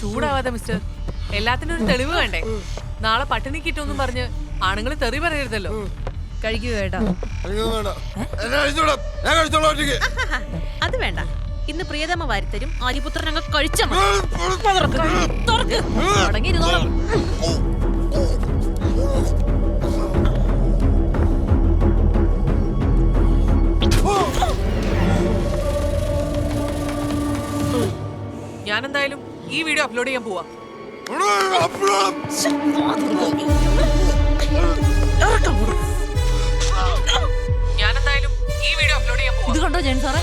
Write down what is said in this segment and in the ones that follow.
ചൂടാവാതെ mister. എല്ലാത്തിനും ഒരു തെളിവ് വേണ്ടേ? നാളെ പട്ടിണി കിട്ടുമെന്നും പറഞ്ഞ് ആണുങ്ങൾ തെറി പറയരുതല്ലോ. കഴിക്കുക കേട്ടാ അത് വേണ്ട. ഇന്ന് പ്രിയതമ വാരിത്തരും ആര്യപുത്രൻ അങ്ങ് കഴിച്ച തുടങ്ങിയിരുന്നോളാം. ഞാൻ എന്തായാലും ഈ വീഡിയോ അപ്ലോഡ് ചെയ്യാൻ പോവാ. ഞാൻ എന്തായാലും ഈ വീഡിയോ അപ്ലോഡ് ചെയ്യാൻ പോവാ. ഇത് കണ്ടോ ജയൻ സാറേ?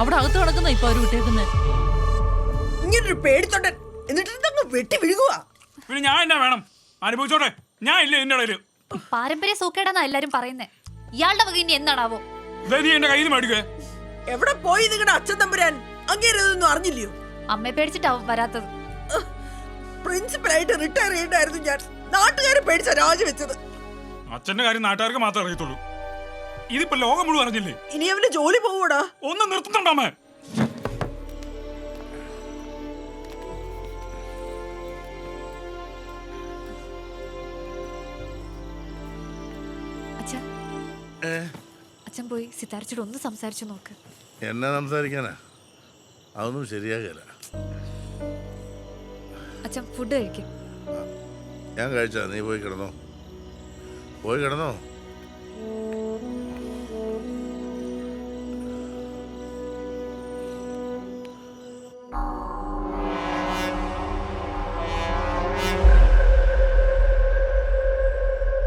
അവിടെ അകത്ത് കിടക്കുന്ന ഇപ്പൊ അവർ വിട്ടേക്കുന്നേ. ഇങ്ങനൊരു പേടിത്തൊണ്ടൻ എന്നിട്ട് ഇതങ്ങ് വെട്ടി വിഴുകുക പിന്നെ ഞാൻ എന്നാ വേണം? അനുഭവിച്ചോട്ടെ? ഞാൻ ഇല്ല എന്റെ ഇടയിൽ. പാരമ്പര്യ സൂക്കേടാന്നാ എല്ലാരും പറയുന്നേ. ഇയാളുടെ വക ഇനി എന്താണാവോ എന്റെ കയ്യിൽ നിന്ന് എവിടെ പോയി നിങ്ങളുടെ അച്ഛൻ തമ്പുരാൻ? അങ്ങേരതൊന്നും അറിഞ്ഞില്ലയോ? അമ്മയെ പേടിച്ചിട്ടാവും വരാത്തത്. പ്രിൻസിപ്പലായിട്ട് റിട്ടയർ ചെയ്യണ്ടായിരുന്നു ഞാൻ. നാട്ടുകാരെ പേടിച്ച രാജിവെച്ചത് അച്ഛന്റെ കാര്യം നാട്ടുകാർക്ക് മാത്രമേ അറിയത്തുള്ളൂ. ഇതിപ്പോ ലോകം മുഴുവൻ അറിഞ്ഞില്ലേ? ഇനി അവന് ജോലി പോവൂടാ. ഒന്ന് നിർത്തുന്നുണ്ടോ അച്ഛൻ അച്ഛൻ പോയി സിതാരിച്ചോട് ഒന്ന് സംസാരിച്ചു നോക്ക്. എന്നെ സംസാരിക്കാനാ? അതൊന്നും ശരിയാകില്ല. അച്ഛൻ ഫുഡ് കഴിക്കും. ഞാൻ കഴിച്ചാ. നീ പോയി കിടന്നോ. പോയി കിടന്നോ.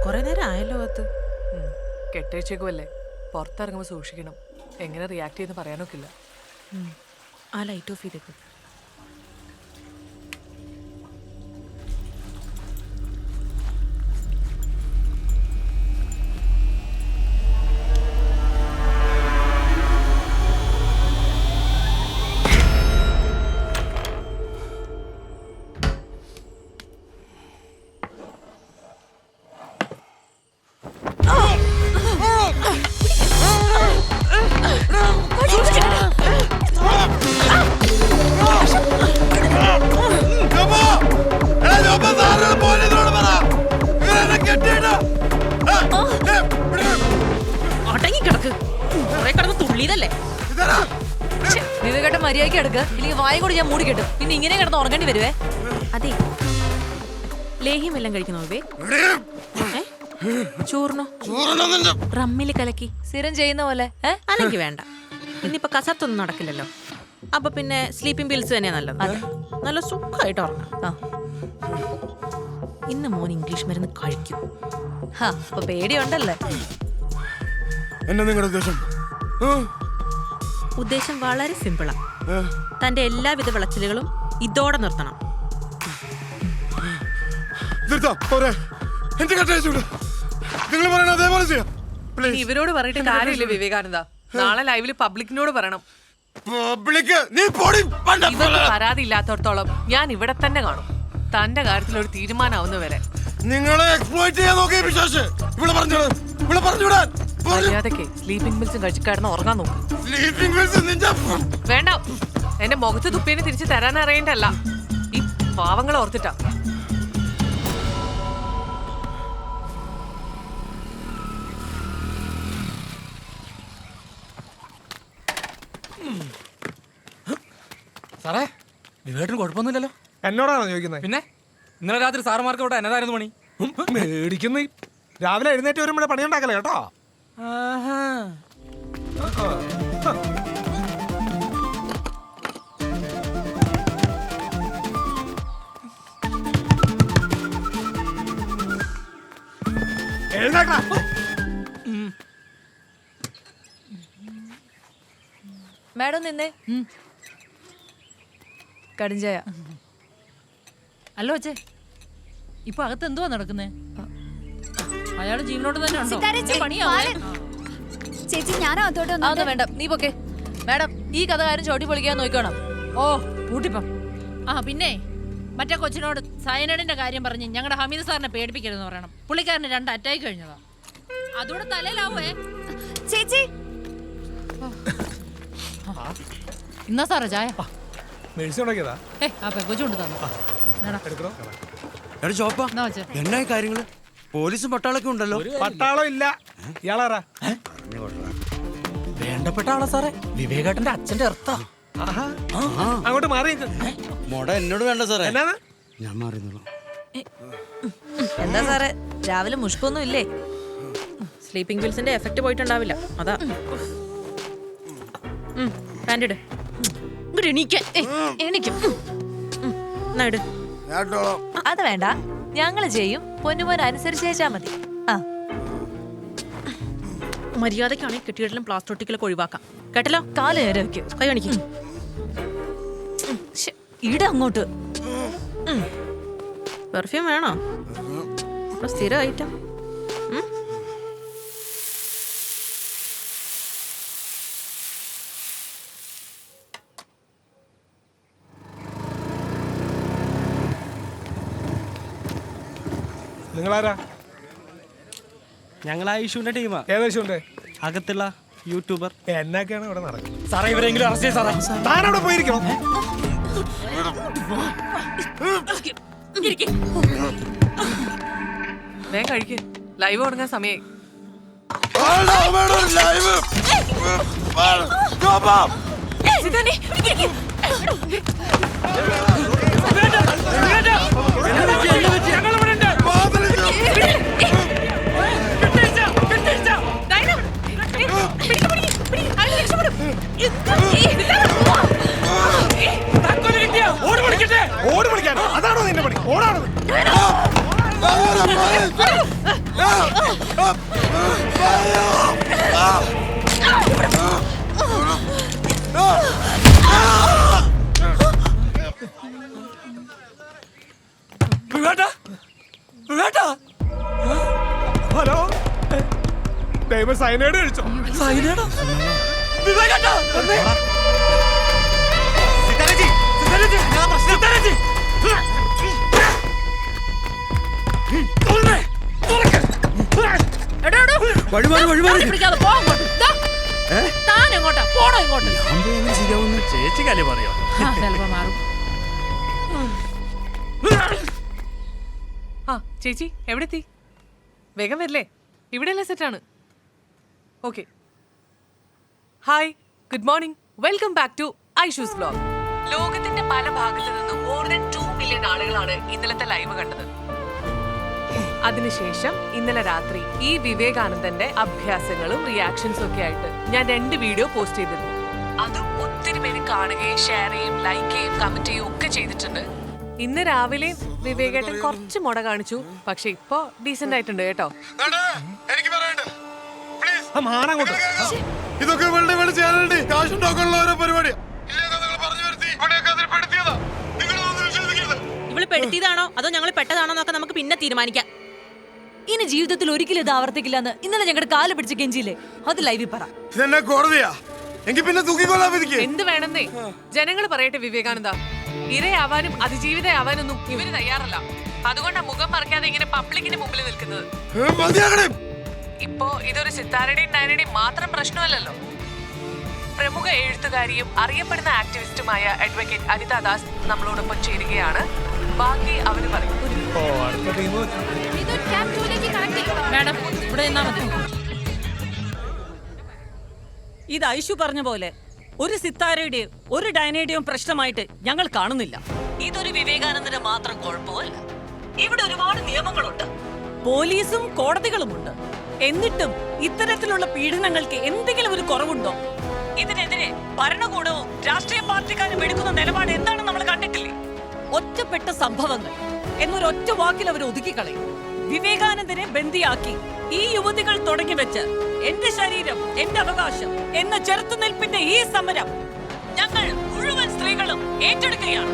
കൊറേ നേരം ആയല്ലോ അത്. കെട്ടേച്ചേക്കുമല്ലേ പുറത്തിറങ്ങുമ്പോൾ സൂക്ഷിക്കണം. എങ്ങനെ റിയാക്ട് ചെയ്യുന്ന പറയാനൊക്കില്ല. A la y tu filo. ഇതെടാ. വിവേകേട്ടൻ മര്യാദയ്ക്ക് എടുക്ക ഇല്ലെങ്കിൽ വായ കൂടി ഞാൻ മൂടി കിട്ടും. പിന്നെ ഇങ്ങനെ കിടന്ന് ഉറങ്ങേണ്ടി വരുവേ? അതെ. ലേഹ്യമെല്ലാം കഴിക്കണോ ഇവേ ചോറിനോ? കലക്കി. സ്ഥിരം ചെയ്യുന്ന പോലെ അല്ലെങ്കിൽ വേണ്ട. ഇന്നിപ്പോ കസത്തൊന്നും നടക്കില്ലല്ലോ. അപ്പൊ പിന്നെ സ്ലീപ്പിംഗ് പിൽസ് തന്നെയാ നല്ലത്. നല്ല സുഖമായിട്ട് ഉറങ്ങാം. ഇന്ന് മോൻ ഇംഗ്ലീഷ് മരുന്ന് കഴിക്കും. ഹാ അപ്പൊ പേടിയുണ്ടല്ലേ? എന്നാ നിങ്ങളുടെ ഉദ്ദേശം? ഉദ്ദേശം വളരെ സിമ്പിളാ. തന്റെ എല്ലാവിധ വിളച്ചിലുകളും ഇതോടെ നിർത്തണം. നിങ്ങൾ പറയണ അതേപോലെ ചെയ്യാം. നീ ഇവരോട് പറഞ്ഞിട്ട് കാര്യമില്ല വിവേകാനന്ദ. നാളെ ലൈവിൽ പബ്ലിക്കിനോട് പറയണം. പബ്ലിക് നീ പൊടി പരാതി ഇല്ലാത്തടത്തോളം ഞാൻ ഇവിടെ തന്നെ കാണും. തന്റെ കാര്യത്തിൽ ഒരു തീരുമാനമാവുന്ന വരെ നിങ്ങളെ എക്സ്പ്ലോയിറ്റ് ചെയ്യാൻ നോക്കിയ വിശ്വാസ് ഇവിടെ പറഞ്ഞോളൂ. ഇവിടെ പറഞ്ഞുവിടാൻ. മര്യാദയ്ക്ക് സ്ലീപ്പിംഗ് മിൽസും കഴിച്ച് കിടന്ന് ഉറങ്ങാൻ നോക്കും. സ്ലീപ്പിംഗ് പിൽസ് നിന്റെ വേണ്ട. എന്റെ മുഖത്ത് തുപ്പേനെ തിരിച്ചു തരാൻ അറിയണ്ടല്ല. ഈ പാവങ്ങളെ ഓർത്തിട്ടാ. സാറേ വിവേട്ടിന് കുഴപ്പമൊന്നുമില്ലല്ലോ. എന്നോടാണോ ചോദിക്കുന്നത് പിന്നെ? ഇന്നലെ രാത്രി സാറുമാർക്ക് ഇവിടെ എന്നതായിരുന്നു പണി. മേടിക്കുന്നു. രാവിലെ എഴുന്നേറ്റ് വരുമ്പോഴേ പണിയുണ്ടാക്കല്ലേ കേട്ടോ? മാഡം നിന്നേ. കടിഞ്ചായ അല്ലോ അച്ഛേ ഇപ്പൊ അകത്ത് എന്തുവാ നടക്കുന്നേ? അയാൾ ജീവനോട് തന്നെ ഉണ്ടോ? സിതാരേച്ചി, പണിയാവേ. പാലൻ. ചേച്ചി ഞാനോ അതോട്ട് അതൊന്നും വേണ്ട. നീ പൊക്കെ. മാഡം ഈ കഥ കാര്യം ചോട്ടി പൊളിക്കാൻ നോക്കണം ഓ കൂട്ടിപ്പം ആ പിന്നെ മറ്റേ കൊച്ചിനോട് സയനൈഡിന്റെ കാര്യം പറഞ്ഞ് ഞങ്ങളുടെ ഹമീദ് സാറിനെ പേടിപ്പിക്കരുതെന്ന് പറയണം. പുള്ളിക്കാരന് രണ്ട് അറ്റാക്ക് കഴിഞ്ഞതാ. അതുകൂടെ തലയിലാവേ. ചേച്ചി. ഇന്നാ സാറേ ചായ? മെഡിസിൻ ഉണ്ടാക്കിയതാ. ഏ ആ പെങ്കൊച്ചു കൊണ്ട് തന്നു എടുക്കണോ? എടാ ചോപ്പ. എന്നാ വെച്ചേ? എന്നായി കാര്യങ്ങൾ? പോലീസും പട്ടാളൊക്കെ ഉണ്ടല്ലോ. പട്ടാളം ഇല്ല ഇയാളാരാ? വേണ്ടപ്പെട്ട ആളാ സാറേ. വിവേകേട്ടന്റെ അച്ഛന്റെ അർത്ഥ. അങ്ങോട്ട് മാറി. മോട എന്നോട് വേണ്ട സാറേ. എന്നാണ്? ഞാൻ മാറി എന്താ സാറേ? രാവിലെ മുഷ്കൊന്നും ഇല്ലേ? സ്ലീപ്പിംഗ് പിൽസിന്റെ എഫക്റ്റ് പോയിട്ടുണ്ടാവില്ല. അതാ. പാൻഡിട് എണീക്കും. ഇങ്ങോട്ട് എണീക്കാൻ എനിക്കും എന്നാ ഇട്. അത് വേണ്ട. ഞങ്ങൾ ചെയ്യും. പൊന്നുമോൻ അനുസരിച്ചേച്ചാ മതി. ആ. മര്യാദക്കാണെങ്കിൽ കെട്ടിയിടലും പ്ലാസ്റ്റോട്ടിക്കലൊക്കെ ഒഴിവാക്കാം. കേട്ടല്ലോ? കാൽ നേരെ വെക്കും. കൈ കാണിക്കും. ഇട അങ്ങോട്ട്. പെർഫ്യൂം വേണോ? സ്ഥിരം ഐറ്റം നിങ്ങളാരാ? ഞങ്ങൾ ഐഷുവിന്റെ ടീമാ. ഏകദേശം അകത്തുള്ള യൂട്യൂബർ. എന്നൊക്കെയാണ് ഇവിടെ നടക്കുന്നത്? സാറേ ഇവരെങ്കിലും അറസ്റ്റ് ചെയ്യാം സാറേ. താൻ അവിടെ പോയിരിക്കണം? വേഗം കഴിക്ക്. ലൈവ് തുടങ്ങാൻ സമയമായി ലൈവ് ഓടി പിടിക്കാൻ അതാണോ നിന്റെ പണി ഓടാണത് വിവേട്ടാ സൈനൈഡ് കഴിച്ചോ. വഴിമാറി വഴിമാറി പിടിക്കാതെ. താൻ എങ്ങോട്ടാ ഇങ്ങോട്ട്. ചേച്ചിക്കല്ലേ പറയോ ആ, ചിലപ്പോ മാറും. ആ ചേച്ചി എവിടെത്തി? വേഗം വരില്ലേ? ഇവിടെയല്ലേ സെറ്റാണ് okay hi good morning welcome back to Aishu's blog ലോകത്തിന്റെ പല ഭാഗത്തു നിന്നും മോർ ദൻ ടു മില്യൺ ആളുകളാണ് ഇന്നലത്തെ ലൈവ് കണ്ടത്. അതിനുശേഷം ഇന്നലെ രാത്രി ഈ വിവേകാനന്ദന്റെ അഭ്യാസങ്ങളും റിയാക്ഷൻസും ഒക്കെ ആയിട്ട് ഞാൻ രണ്ട് വീഡിയോ പോസ്റ്റ് ചെയ്തിരുന്നു. അതും ഒത്തിരി പേര് കാണുകയും ഷെയർ ചെയ്യും ലൈക്ക് ചെയ്യും കമന്റ് ചെയ്യും ഒക്കെ ചെയ്തിട്ടുണ്ട്. ഇന്ന് രാവിലെ വിവേകേട്ടൻ കുറച്ച് മുട കാണിച്ചു പക്ഷെ ഇപ്പോ ഡീസെന്റ് ആയിട്ടുണ്ട് കേട്ടോ. എനിക്ക് പറയണ്ട. മാറങ്ങോട്ട് ഇതൊക്കെ വെള്ളി വെള്ളി ചെയ്യാനുണ്ട്. കാശുണ്ടാക്കാനുള്ള ഓരോ പരിപാടി ഇവൾ പെടുത്തിയതാണോ? അതോ ഞങ്ങൾ പെട്ടതാണോ എന്നൊക്കെ നമുക്ക് പിന്നെ തീരുമാനിക്കാം. ഇനി ജീവിതത്തിൽ ഒരിക്കലും ഇത് ആവർത്തിക്കില്ലെന്ന് ഇന്നലെ ഞങ്ങളുടെ കാൽ പിടിച്ച കെഞ്ചിയില്ലേ അത് ലൈവിൽ പറ. ഇതെന്നെ കോടതിയാ. എങ്കിൽ പിന്നെ തൂക്കിക്കൊള്ളാൻ വിധിക്ക്. എന്ത് വേണമെന്നേ ജനങ്ങൾ പറയട്ടെ വിവേകാനന്ദ. ഇരയാവാനും അതിജീവിതയാവാനൊന്നും ഇവർ തയ്യാറല്ല. അതുകൊണ്ടാ മുഖം മറക്കാതെ ഇങ്ങനെ പബ്ലിക്കിന്റെ മുമ്പിൽ നിൽക്കുന്നത്. ഇപ്പോ ഇതൊരു സിത്താരയുടെയും നയനയുടെയും മാത്രം പ്രശ്നമല്ലല്ലോ. പ്രമുഖ എഴുത്തുകാരിയും അറിയപ്പെടുന്ന ആക്ടിവിസ്റ്റുമായ അഡ്വക്കേറ്റ് അനിത ദാസ് നമ്മളോടൊപ്പം ചേരുകയാണ്. ബാക്കി അവർ പറയും. ഇത് ഐശു ഇത് ഐഷു പറഞ്ഞ പോലെ ഒരു സിത്താരയുടെയും ഒരു ഡൈനയുടെയും പ്രശ്നമായിട്ട് ഞങ്ങൾ കാണുന്നില്ല. ഇതൊരു വിവേകാനന്ദന് മാത്രം കുഴപ്പമല്ല. ഇവിടെ ഒരുപാട് നിയമങ്ങളുണ്ട്. പോലീസും കോടതികളുമുണ്ട്. എന്നിട്ടും ഇത്തരത്തിലുള്ള പീഡനങ്ങൾക്ക് എന്തെങ്കിലും ഒരു കുറവുണ്ടോ? ഇതിനെതിരെ ഭരണകൂടവും രാഷ്ട്രീയ പാർട്ടിക്കാരും എടുക്കുന്ന നിലപാട് എന്താണെന്ന് നമ്മൾ കണ്ടിട്ടില്ലേ? ഒറ്റപ്പെട്ട സംഭവങ്ങൾ എന്നൊരു ഒറ്റ വാക്കിൽ അവർ ഒതുക്കിക്കളയും. വിവേകാനന്ദനെ ബന്ദിയാക്കി ഈ യുവതികൾ തുടങ്ങി വെച്ച് എന്റെ ശരീരം എന്റെ അവകാശം എന്ന ചെറുത്തുനിൽപ്പിന്റെ ഈ സമരം ഞങ്ങൾ മുഴുവൻ സ്ത്രീകളും ഏറ്റെടുക്കുകയാണ്.